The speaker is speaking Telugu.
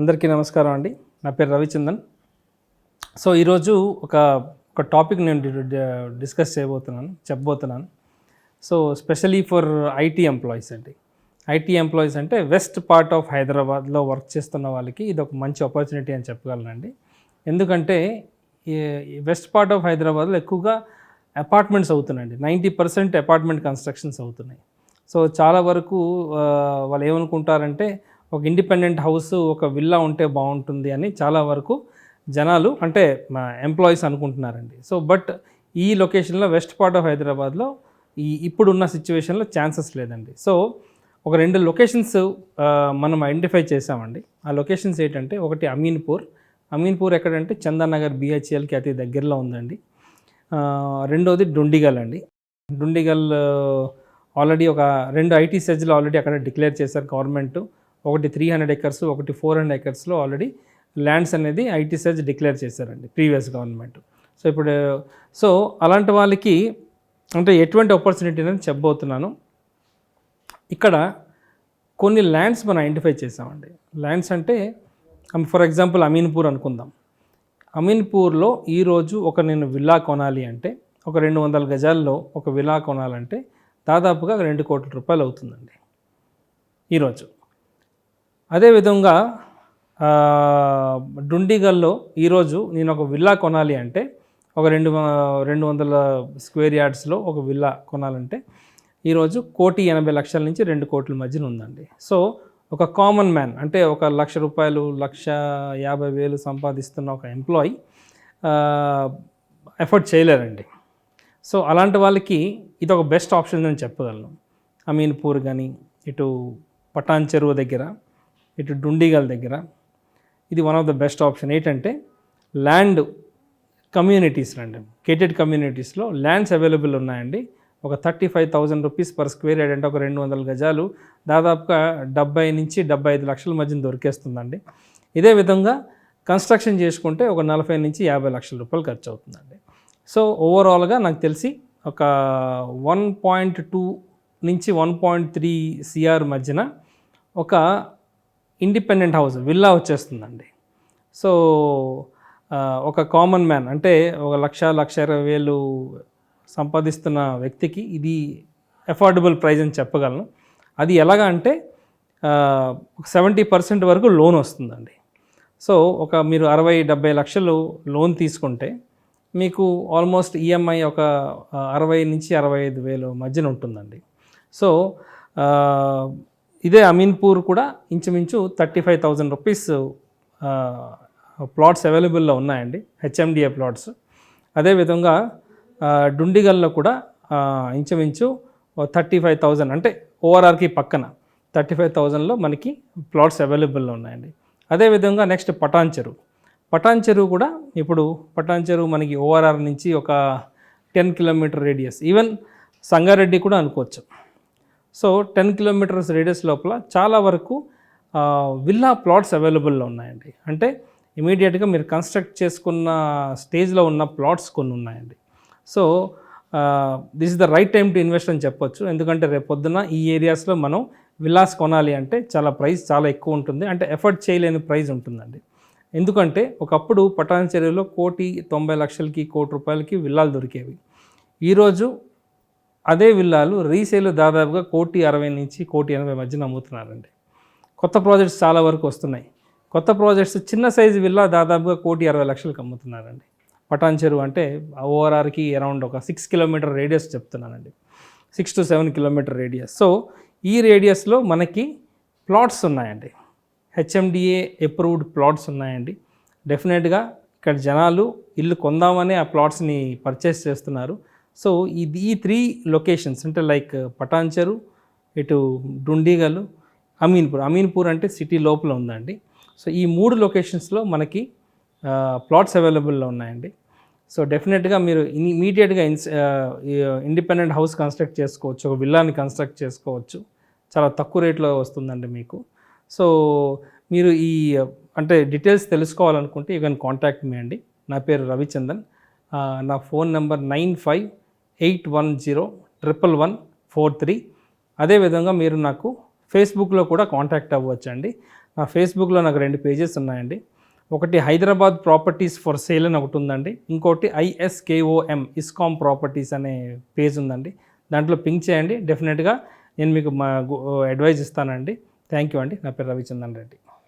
అందరికీ నమస్కారం అండి. నా పేరు రవిచందన్. సో ఈరోజు ఒక ఒక టాపిక్ నేను డిస్కస్ చేయబోతున్నాను చెప్పబోతున్నాను. So specially for IT employees అండి. ఐటీ ఎంప్లాయీస్ అంటే వెస్ట్ పార్ట్ ఆఫ్ హైదరాబాద్లో వర్క్ చేస్తున్న వాళ్ళకి ఇది ఒక మంచి ఆపర్చునిటీ అని చెప్పగలనండి. ఎందుకంటే ఈ వెస్ట్ పార్ట్ ఆఫ్ హైదరాబాద్లో ఎక్కువగా అపార్ట్మెంట్స్ అవుతున్నాయండి. నైంటీ పర్సెంట్ అపార్ట్మెంట్ కన్స్ట్రక్షన్స్ అవుతున్నాయి. సో చాలా వరకు వాళ్ళు ఏమనుకుంటారంటే ఒక ఇండిపెండెంట్ హౌస్ ఒక విల్లా ఉంటే బాగుంటుంది అని చాలా వరకు జనాలు అంటే మా ఎంప్లాయీస్ అనుకుంటున్నారండి. సో బట్ ఈ లొకేషన్లో వెస్ట్ పార్ట్ ఆఫ్ హైదరాబాద్లో ఈ ఇప్పుడున్న సిచ్యువేషన్లో ఛాన్సెస్ లేదండి. సో ఒక రెండు లొకేషన్స్ మనం ఐడెంటిఫై చేసామండి ఆ లొకేషన్స్ ఏంటంటే ఒకటి అమీన్పూర్. అమీన్పూర్ ఎక్కడంటే చందానగర్ బిహెచ్ఎల్కి అతి దగ్గరలో ఉందండి. రెండోది డుండిగల్ అండి. డుండిగల్ ఆల్రెడీ ఒక రెండు ఐటీ సెజ్లు ఆల్రెడీ అక్కడ డిక్లేర్ చేశారు గవర్నమెంట్. ఒకటి త్రీ హండ్రెడ్ ఎకర్స్ ఒకటి ఫోర్ హండ్రెడ్ ఎకర్స్లో ఆల్రెడీ ల్యాండ్స్ అనేది ఐటీ సెజ్ డిక్లేర్ చేశారండి ప్రీవియస్ గవర్నమెంట్ సో ఇప్పుడు సో అలాంటి వాళ్ళకి అంటే ఎటువంటి ఆపర్చునిటీ అనేది చెప్పబోతున్నాను. ఇక్కడ కొన్ని ల్యాండ్స్ మనం ఐడెంటిఫై చేసామండి ల్యాండ్స్ అంటే ఫర్ ఎగ్జాంపుల్ అమీన్పూర్ అనుకుందాం. అమీన్పూర్లో ఈరోజు ఒక నేను విల్లా కొనాలి అంటే ఒక రెండు వందల గజాల్లో ఒక విల్లా కొనాలంటే దాదాపుగా రెండు కోట్ల రూపాయలు అవుతుందండి. ఈరోజు అదేవిధంగా డుండిగల్లో ఈరోజు నేను ఒక విల్లా కొనాలి అంటే ఒక రెండు రెండు వందల స్క్వేర్ యార్డ్స్లో ఒక విల్లా కొనాలంటే ఈరోజు కోటి ఎనభై లక్షల నుంచి రెండు కోట్ల మధ్యన ఉందండి. సో ఒక కామన్ మ్యాన్ అంటే ఒక లక్ష రూపాయలు లక్ష యాభై వేలు సంపాదిస్తున్న ఒక ఎంప్లాయీ ఎఫర్ట్ చేయలేరండి. సో అలాంటి వాళ్ళకి ఇది ఒక బెస్ట్ ఆప్షన్ అని చెప్పగలను. అమీన్పూర్ కానీ ఇటు పటాన్ చెరువు దగ్గర ఇటు డుండిగల్ దగ్గర. ఇది one of the best option ఏంటంటే ల్యాండ్ కమ్యూనిటీస్ అండి. కేటెడ్ కమ్యూనిటీస్లో ల్యాండ్స్ అవైలబుల్ ఉన్నాయండి. ఒక thirty five thousand rupees per square yard అంటే ఒక రెండు వందల గజాలు. దాదాపుగా డెబ్బై నుంచి డెబ్బై ఐదు లక్షల మధ్యన దొరికేస్తుందండి. ఇదే విధంగా కన్స్ట్రక్షన్ చేసుకుంటే ఒక నలభై నుంచి యాభై లక్షల రూపాయలు ఖర్చు అవుతుందండి సో ఓవరాల్గా నాకు తెలిసి ఒక వన్ పాయింట్ టూ నుంచి వన్ పాయింట్ త్రీ సిఆర్ మధ్యన ఒక ఇండిపెండెంట్ హౌస్ విల్లా వచ్చేస్తుందండి. సో ఒక కామన్ మ్యాన్ అంటే ఒక లక్ష లక్ష ఇరవై వేలు సంపాదిస్తున్న వ్యక్తికి ఇది అఫోర్డబుల్ ప్రైస్ అని చెప్పగలను. అది ఎలాగా అంటే సెవెంటీ పర్సెంట్ వరకు లోన్ వస్తుందండి. సో ఒక మీరు అరవై డెబ్బై లక్షలు లోన్ తీసుకుంటే మీకు ఆల్మోస్ట్ ఈఎంఐ ఒక అరవై నుంచి అరవై ఐదు వేలు మధ్యన ఉంటుందండి. సో ఇదే అమీన్పూర్ కూడా ఇంచుమించు thirty five thousand rupees plots అవైలబుల్లో ఉన్నాయండి హెచ్ఎండిఏ ప్లాట్స్. అదేవిధంగా డుండిగల్లో కూడా ఇంచుమించు థర్టీ ఫైవ్ థౌజండ్ అంటే ఓఆర్ఆర్కి పక్కన థర్టీ ఫైవ్ థౌజండ్లో మనకి ప్లాట్స్ అవైలబుల్లో ఉన్నాయండి. అదేవిధంగా నెక్స్ట్ పటాన్ చెరువు. పటాన్ చెరువు కూడా ఇప్పుడు పటాన్ చెరువు మనకి ఓఆర్ఆర్ నుంచి ఒక ten kilometer radius. Even Sangareddy కూడా అనుకోవచ్చు. సో టెన్ కిలోమీటర్స్ రేడియస్ లోపల చాలా వరకు విల్లా ప్లాట్స్ అవైలబుల్లో ఉన్నాయండి. అంటే ఇమీడియట్గా మీరు కన్స్ట్రక్ట్ చేసుకున్న స్టేజ్లో ఉన్న ప్లాట్స్ కొన్ని ఉన్నాయండి. So this is the right time to invest అని చెప్పొచ్చు. ఎందుకంటే రేపు పొద్దున ఈ ఏరియాస్లో మనం విల్లాస్ కొనాలి అంటే చాలా ప్రైస్ చాలా ఎక్కువ ఉంటుంది. అంటే ఎఫర్ట్ చేయలేని ప్రైస్ ఉంటుందండి. ఎందుకంటే ఒకప్పుడు పటాన్ చెరువులో కోటి తొంభై లక్షలకి కోటి రూపాయలకి విల్లాలు దొరికేవి. ఈరోజు అదే విల్లాలు రీసేల్ దాదాపుగా కోటి అరవై నుంచి కోటి ఎనభై మధ్యన అమ్ముతున్నారండి. కొత్త ప్రాజెక్ట్స్ చాలా వరకు వస్తున్నాయి. కొత్త ప్రాజెక్ట్స్ చిన్న సైజు విల్లా దాదాపుగా కోటి అరవై లక్షలకు అమ్ముతున్నారండి. పటాన్ చెరువు అంటే ఓఆర్ఆర్కి అరౌండ్ ఒక సిక్స్ కిలోమీటర్ రేడియస్ చెప్తున్నానండి. Six to seven kilometer radius. So ఈ రేడియస్లో మనకి ప్లాట్స్ ఉన్నాయండి. హెచ్ఎండిఏ అప్రూవ్డ్ ప్లాట్స్ ఉన్నాయండి. డెఫినెట్గా ఇక్కడ జనాలు ఇల్లు కొందామని ఆ ప్లాట్స్ని పర్చేస్ చేస్తున్నారు. సో ఇది ఈ త్రీ లొకేషన్స్ అంటే లైక్ పటాన్చెరు ఇటు డుండిగలు అమీన్పూర్. అమీన్పూర్ అంటే సిటీ లోపల ఉందండి. సో ఈ మూడు లొకేషన్స్లో మనకి ప్లాట్స్ అవైలబుల్లో ఉన్నాయండి. సో డెఫినెట్గా మీరు ఇమీడియట్గా ఇన్స్ ఇండిపెండెంట్ హౌస్ కన్స్ట్రక్ట్ చేసుకోవచ్చు ఒక విల్లాని కన్స్ట్రక్ట్ చేసుకోవచ్చు. చాలా తక్కువ రేట్లో వస్తుందండి మీకు. సో మీరు ఈ అంటే డీటెయిల్స్ తెలుసుకోవాలనుకుంటే యూ కెన్ కాంటాక్ట్ మీ అండి. నా పేరు రవిచందన్. నా phone number nine five eight one zero triple one four three. అదేవిధంగా మీరు నాకు ఫేస్బుక్లో కూడా కాంటాక్ట్ అవ్వచ్చు అండి నా ఫేస్బుక్లో నాకు రెండు పేజెస్ ఉన్నాయండి. ఒకటి హైదరాబాద్ ప్రాపర్టీస్ ఫర్ సేల్ అని ఒకటి ఉందండి. ఇంకోటి ఐఎస్కేఓఎం ఇస్కామ్ ప్రాపర్టీస్ అనే పేజ్ ఉందండి. దాంట్లో పింక్ చేయండి. డెఫినెట్గా నేను మీకు మా అడ్వైజ్ ఇస్తానండి. థ్యాంక్ యూ అండి. నా పేరు రవిచందన్ రెడ్డి.